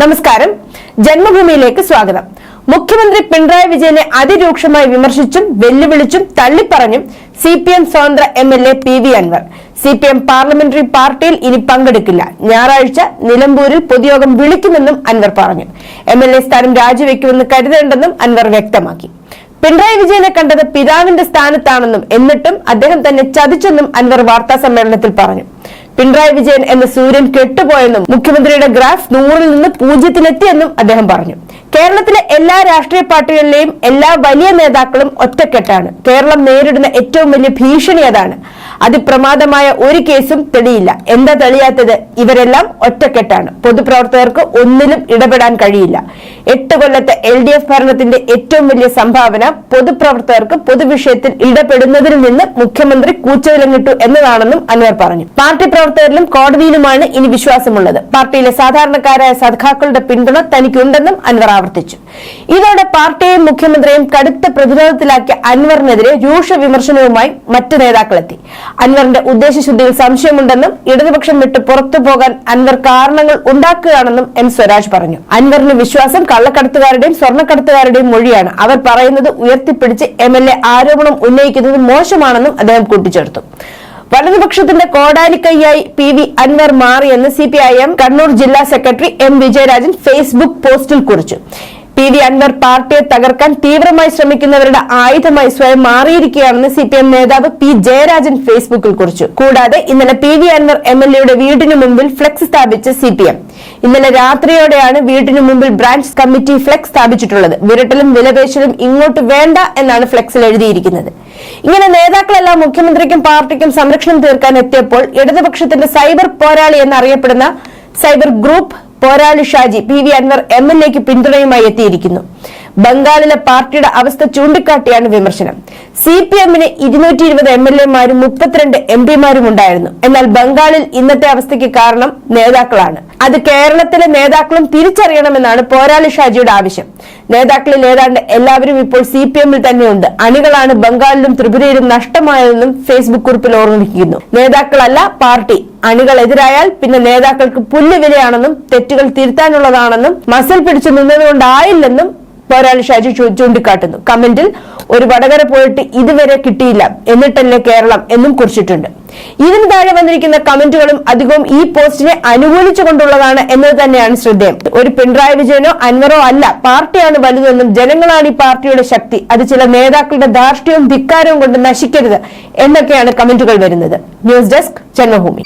നമസ്കാരം. ജന്മഭൂമിയിലേക്ക് സ്വാഗതം. മുഖ്യമന്ത്രി പിണറായി വിജയനെ അതിരൂക്ഷമായി വിമർശിച്ചും വെല്ലുവിളിച്ചും തള്ളിപ്പറഞ്ഞും സി പി എം സ്വതന്ത്ര M L A P V Anvar. C P M parliamentary പാർട്ടിയിൽ ഇനി പങ്കെടുക്കില്ല. ഞായറാഴ്ച നിലമ്പൂരിൽ പൊതുയോഗം വിളിക്കുമെന്നും അൻവർ പറഞ്ഞു. എം എൽ എ സ്ഥാനം രാജിവെക്കുമെന്ന് കരുതേണ്ടെന്നും അൻവർ വ്യക്തമാക്കി. പിണറായി വിജയനെ കണ്ടത് പിതാവിന്റെ സ്ഥാനത്താണെന്നും എന്നിട്ടും അദ്ദേഹം തന്നെ ചതിച്ചെന്നും അൻവർ വാർത്താ സമ്മേളനത്തിൽ പറഞ്ഞു. പിണറായി വിജയൻ എന്ന സൂര്യൻ കെട്ടുപോയെന്നും മുഖ്യമന്ത്രിയുടെ ഗ്രാഫ് നൂറിൽ നിന്ന് പൂജ്യത്തിലെത്തിയെന്നും അദ്ദേഹം പറഞ്ഞു. കേരളത്തിലെ എല്ലാ രാഷ്ട്രീയ പാർട്ടികളിലെയും എല്ലാ വലിയ നേതാക്കളും ഒറ്റക്കെട്ടാണ്. കേരളം നേരിടുന്ന ഏറ്റവും വലിയ ഭീഷണി അതാണ്. അതിപ്രമാദമായ ഒരു കേസും തെളിയില്ല. എന്താ തെളിയാത്തത്? ഇവരെല്ലാം ഒറ്റക്കെട്ടാണ്. പൊതുപ്രവർത്തകർക്ക് ഒന്നിലും ഇടപെടാൻ കഴിയില്ല. എട്ട് കൊല്ലത്തെ എൽ ഡി എഫ് ഭരണത്തിന്റെ ഏറ്റവും വലിയ സംഭാവന പൊതുപ്രവർത്തകർക്ക് പൊതുവിഷയത്തിൽ ഇടപെടുന്നതിൽ നിന്ന് മുഖ്യമന്ത്രി കൂച്ചവിലങ്ങിട്ടു എന്നതാണെന്നും അൻവർ പറഞ്ഞു. പാർട്ടി പ്രവർത്തകരിലും കോടതിയിലുമാണ് ഇനി വിശ്വാസമുള്ളത്. പാർട്ടിയിലെ സാധാരണക്കാരായ സഖാക്കളുടെ പിന്തുണ തനിക്കുണ്ടെന്നും അൻവർ ആവർത്തിച്ചു. ഇതോടെ പാർട്ടിയെയും മുഖ്യമന്ത്രിയും കടുത്ത പ്രതിരോധത്തിലാക്കിയ അൻവറിനെതിരെ രൂക്ഷ വിമർശനവുമായി മറ്റ് നേതാക്കളെത്തി. അൻവറിന്റെ ഉദ്ദേശശുദ്ധിയിൽ സംശയമുണ്ടെന്നും ഇടതുപക്ഷം വിട്ട് പുറത്തു പോകാൻ അൻവർ കാരണങ്ങൾ ഉണ്ടാക്കുകയാണെന്നും എൻ സ്വരാജ് പറഞ്ഞു. അൻവറിന് വിശ്വാസം കള്ളക്കടത്തുകാരുടെയും സ്വർണക്കടത്തുകാരുടെയും മൊഴിയാണ്. അവർ പറയുന്നത് ഉയർത്തിപ്പിടിച്ച് എം ആരോപണം ഉന്നയിക്കുന്നത് മോശമാണെന്നും അദ്ദേഹം കൂട്ടിച്ചേർത്തു. വലതുപക്ഷത്തിന്റെ കോടാലിക്കൈയായി പി വി അൻവർ മാറിയെന്ന് C P I M Kannur ജില്ലാ സെക്രട്ടറി എം വിജയരാജൻ ഫേസ്ബുക്ക് പോസ്റ്റിൽ കുറിച്ചു. പി വി അൻവർ പാർട്ടിയെ തകർക്കാൻ തീവ്രമായി ശ്രമിക്കുന്നവരുടെ ആയുധമായി സ്വയം മാറിയിരിക്കുകയാണെന്ന് സി പി എം നേതാവ് പി ജയരാജൻ ഫേസ്ബുക്കിൽ കുറിച്ചു. കൂടാതെ ഇന്നലെ P V Anvar M L എയുടെ വീടിനു മുമ്പിൽ ഫ്ലെക്സ് സ്ഥാപിച്ച സി പി എം. ഇന്നലെ രാത്രിയോടെയാണ് വീടിനു മുമ്പിൽ ബ്രാഞ്ച് കമ്മിറ്റി ഫ്ലെക്സ് സ്ഥാപിച്ചിട്ടുള്ളത്. വിരട്ടലും വിലപേശലും ഇങ്ങോട്ട് വേണ്ട എന്നാണ് ഫ്ലെക്സിൽ എഴുതിയിരിക്കുന്നത്. ഇങ്ങനെ നേതാക്കളെല്ലാം മുഖ്യമന്ത്രിക്കും പാർട്ടിക്കും സംരക്ഷണം തീർക്കാൻ എത്തിയപ്പോൾ ഇടതുപക്ഷത്തിന്റെ സൈബർ പോരാളി എന്നറിയപ്പെടുന്ന cyber group Porali Shaji P V Anvar M L എക്ക് പിന്തുണയുമായി എത്തിയിരിക്കുന്നു. ബംഗാളിലെ പാർട്ടിയുടെ അവസ്ഥ ചൂണ്ടിക്കാട്ടിയാണ് വിമർശനം. സി പി എമ്മിന് ഇരുന്നൂറ്റി ഇരുപത് എം എൽ എമാരും മുപ്പത്തിരണ്ട് എം പിമാരും ഉണ്ടായിരുന്നു. എന്നാൽ ബംഗാളിൽ ഇന്നത്തെ അവസ്ഥയ്ക്ക് കാരണം നേതാക്കളാണ്. അത് കേരളത്തിലെ നേതാക്കളും തിരിച്ചറിയണമെന്നാണ് പോരാളി ഷാജിയുടെ ആവശ്യം. നേതാക്കളിൽ ഏതാണ്ട് എല്ലാവരും ഇപ്പോൾ സി പി എമ്മിൽ തന്നെയുണ്ട്. അണികളാണ് ബംഗാളിലും ത്രിപുരയിലും നഷ്ടമായതെന്നും ഫേസ്ബുക്ക് കുറിപ്പിൽ ഓർമ്മിപ്പിക്കുന്നു. നേതാക്കളല്ല പാർട്ടി. അണികൾ എതിരായാൽ പിന്നെ നേതാക്കൾക്ക് പുല്ലുവിലയാണെന്നും തെറ്റുകൾ തിരുത്താനുള്ളതാണെന്നും മസിൽ പിടിച്ചു നിന്നതുകൊണ്ടായില്ലെന്നും പോരാളി ഷാജി ചൂണ്ടിക്കാട്ടുന്നു. കമന്റിൽ ഒരു വടകര പോയിട്ട് ഇതുവരെ കിട്ടിയില്ല. എന്നിട്ടല്ലേ കേരളം എന്നും കുറിച്ചിട്ടുണ്ട്. ഇതിന് താഴെ വന്നിരിക്കുന്ന കമന്റുകളും അധികവും ഈ പോസ്റ്റിനെ അനുകൂലിച്ചുകൊണ്ടുള്ളതാണ് എന്നത് തന്നെയാണ് ശ്രദ്ധേയം. ഒരു പിണറായി വിജയനോ അൻവറോ അല്ല പാർട്ടിയാണ് വലുതെന്നും ജനങ്ങളാണ് ഈ പാർട്ടിയുടെ ശക്തി. അത് ചില നേതാക്കളുടെ ധാർഷ്ട്യവും ധിക്കാരവും കൊണ്ട് നശിക്കരുത് എന്നൊക്കെയാണ് കമന്റുകൾ വരുന്നത്. News desk Janmabhumi.